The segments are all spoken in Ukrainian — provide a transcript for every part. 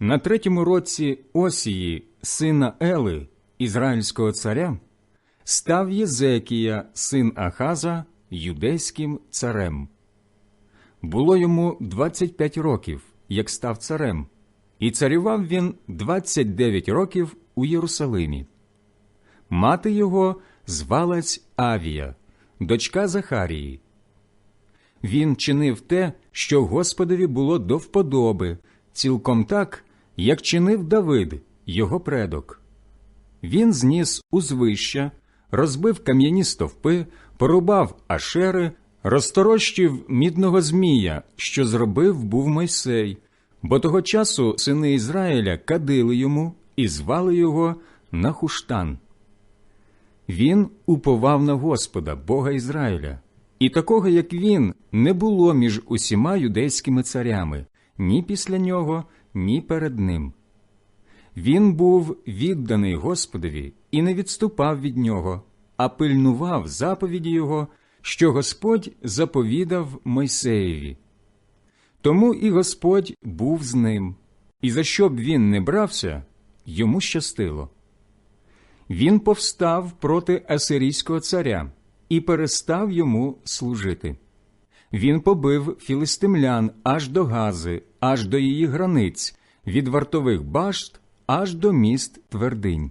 На третьому році Осії, сина Ели, ізраїльського царя, став Єзекія, син Ахаза, юдейським царем. Було йому 25 років, як став царем, і царював він 29 років у Єрусалимі. Мати його звалась Авія, дочка Захарії. Він чинив те, що Господові було до вподоби, цілком так, як чинив Давид, його предок. Він зніс узвища, розбив кам'яні стовпи, порубав ашери, розторощив мідного змія, що зробив був Мойсей, бо того часу сини Ізраїля кадили йому і звали його Нахуштан. Він уповав на Господа, Бога Ізраїля, і такого, як він, не було між усіма юдейськими царями ні після нього, ні перед ним. Він був відданий Господові і не відступав від нього, а пильнував заповіді його, що Господь заповідав Мойсеєві. Тому і Господь був з ним, і за що б він не брався, йому щастило. Він повстав проти Асирійського царя і перестав йому служити. Він побив філистимлян аж до Гази, аж до її границь, від вартових башт аж до міст твердинь.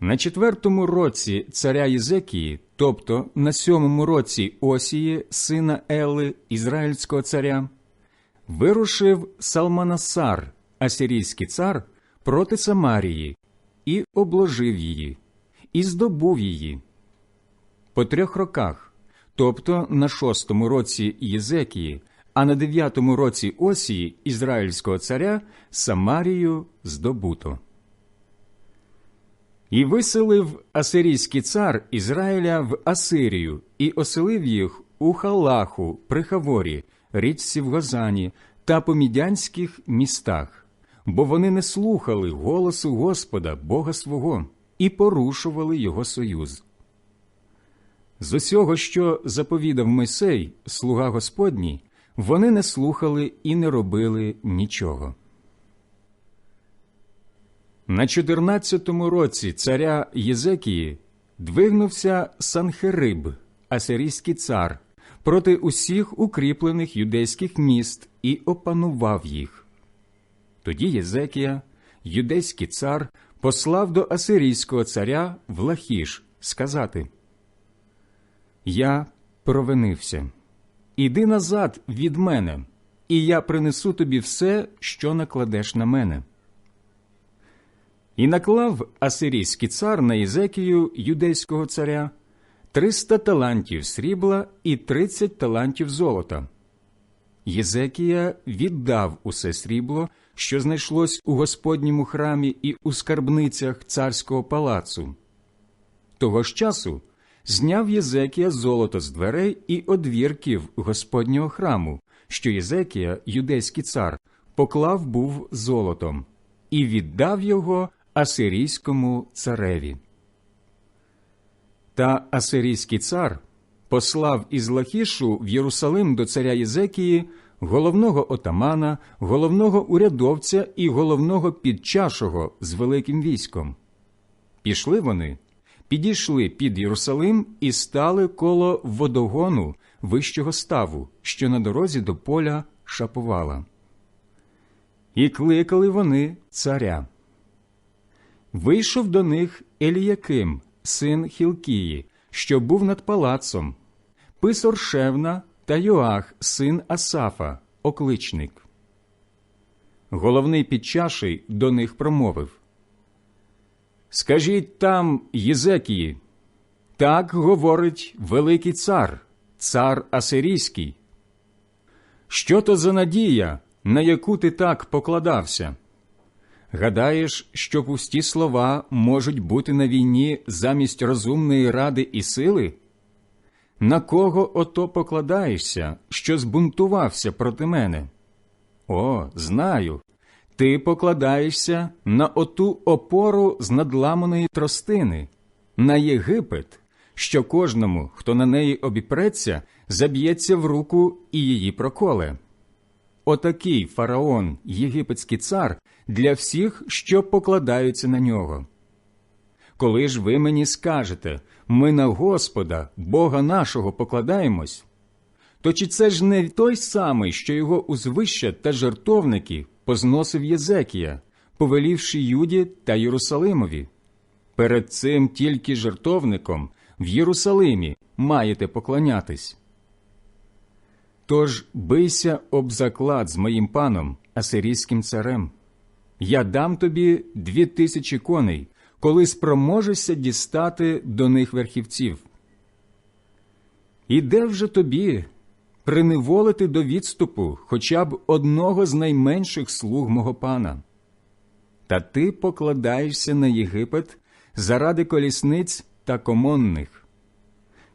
На четвертому році царя Єзекії, тобто на сьомому році Осії, сина Ели, ізраїльського царя, вирушив Салманасар, асирійський цар, проти Самарії, і обложив її, і здобув її. По трьох роках, тобто на шостому році Єзекії, а на дев'ятому році Осії Ізраїльського царя Самарію здобуто. І виселив Асирійський цар Ізраїля в Асирію і оселив їх у Халаху при Хаворі, річці в Гозані та по мідянських містах, бо вони не слухали голосу Господа, Бога свого, і порушували його союз. З усього, що заповідав Мойсей, слуга Господній, вони не слухали і не робили нічого. На 14-му році царя Єзекії двигнувся Санхериб, асирійський цар, проти усіх укріплених юдейських міст і опанував їх. Тоді Єзекія, юдейський цар, послав до асирійського царя в Лахіш сказати Я провинився. Іди назад від мене, і я принесу тобі все, що накладеш на мене. І наклав асирійський цар на Ізекію юдейського царя триста талантів срібла і тридцять талантів золота. Єзекія віддав усе срібло, що знайшлось у Господньому храмі і у скарбницях царського палацу. Того ж часу зняв Єзекія золото з дверей і одвірків Господнього храму, що Єзекія, юдейський цар, поклав був золотом, і віддав його Асирійському цареві. Та Асирійський цар послав із Лахішу в Єрусалим до царя Єзекії головного отамана, головного урядовця і головного підчашого з великим військом. Пішли вони, підійшли під Єрусалим і стали коло водогону вищого ставу, що на дорозі до поля шапувала. І кликали вони царя. Вийшов до них Еліяким, син Хілкії, що був над палацом, писор Шевна та Йоах, син Асафа, окличник. Головний підчаший до них промовив Скажіть там, Єзекії, так говорить Великий цар, цар Асирійський. Що то за надія, на яку ти так покладався? Гадаєш, що пусті слова можуть бути на війні замість розумної ради і сили? На кого ото покладаєшся, що збунтувався проти мене? О, знаю. Ти покладаєшся на оту опору з надламаної тростини, на Єгипет, що кожному, хто на неї обіпреться, заб'ється в руку і її проколе. отакий фараон, єгипетський цар, для всіх, що покладаються на нього. Коли ж ви мені скажете, ми на Господа, Бога нашого, покладаємось, то чи це ж не той самий, що його узвища та жертовники позносив Єзекія, повелівши Юді та Єрусалимові? Перед цим тільки жертовником в Єрусалимі маєте поклонятись. Тож бийся об заклад з моїм паном, асирійським царем. Я дам тобі дві тисячі коней, коли спроможешся дістати до них верхівців. І де вже тобі приневолити до відступу хоча б одного з найменших слуг мого пана? Та ти покладаєшся на Єгипет заради колісниць та комонних.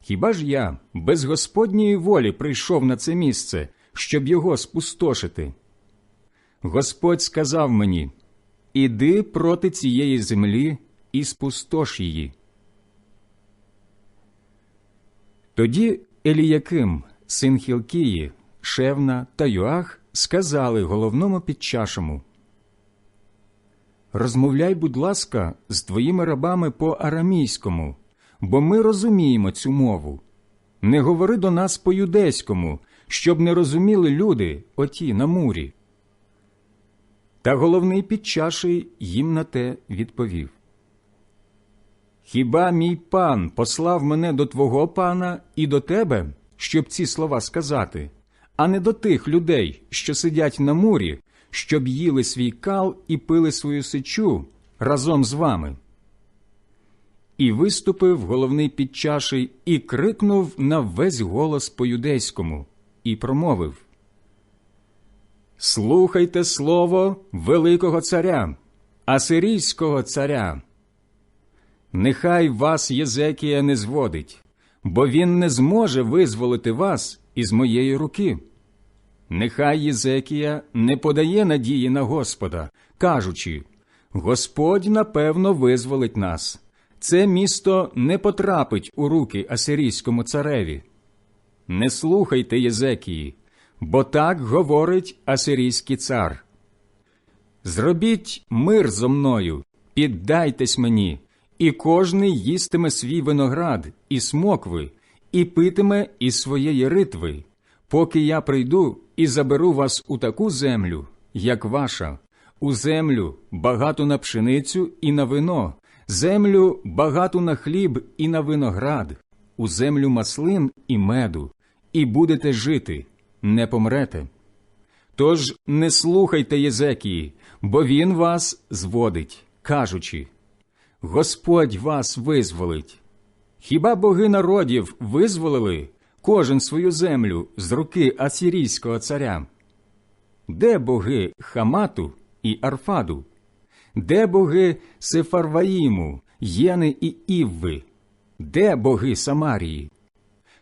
Хіба ж я без Господньої волі прийшов на це місце, щоб його спустошити? Господь сказав мені Іди проти цієї землі і спустош її. Тоді Еліяким, син Хілкії, Шевна та Юах сказали головному підчашому Розмовляй, будь ласка, з твоїми рабами по арамійському, бо ми розуміємо цю мову. Не говори до нас по юдейському, щоб не розуміли люди оті на мурі. Та головний підчаший їм на те відповів Хіба мій пан послав мене до твого пана і до тебе, щоб ці слова сказати, а не до тих людей, що сидять на мурі, щоб їли свій кал і пили свою сечу разом з вами? І виступив головний підчаший і крикнув на весь голос по юдейському, і промовив Слухайте слово Великого царя, Асирійського царя. Нехай вас Єзекія не зводить, бо він не зможе визволити вас із моєї руки. Нехай Єзекія не подає надії на Господа, кажучи Господь напевно визволить нас. Це місто не потрапить у руки Асирійському цареві. Не слухайте Єзекії, бо так говорить Асирійський цар. Зробіть мир зо мною, піддайтесь мені, і кожний їстиме свій виноград і смокви, і питиме із своєї ритви, поки я прийду і заберу вас у таку землю, як ваша, у землю багату на пшеницю і на вино, землю багату на хліб і на виноград, у землю маслин і меду, і будете жити, не помрете. Тож не слухайте Єзекії, бо він вас зводить, кажучи Господь вас визволить. Хіба боги народів визволили кожен свою землю з руки Асірійського царя? Де боги Хамату і Арфаду? Де боги Сефарваїму, Єни і Івви? Де боги Самарії?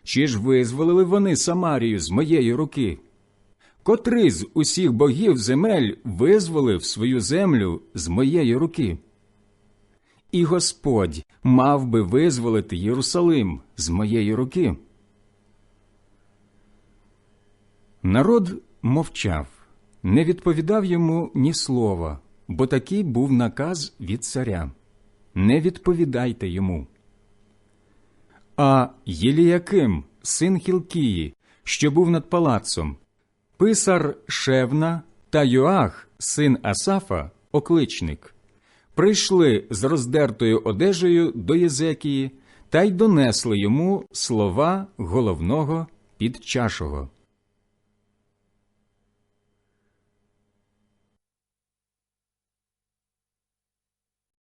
Чи ж визволили вони Самарію з моєї руки? Котрий з усіх богів земель визволив свою землю з моєї руки? І Господь мав би визволити Єрусалим з моєї руки. Народ мовчав, не відповідав йому ні слова, бо такий був наказ від царя не відповідайте йому. А Єліяким, син Хілкії, що був над палацом, писар Шевна та Йоах, син Асафа, окличник, прийшли з роздертою одежею до Єзекії та й донесли йому слова головного підчашого.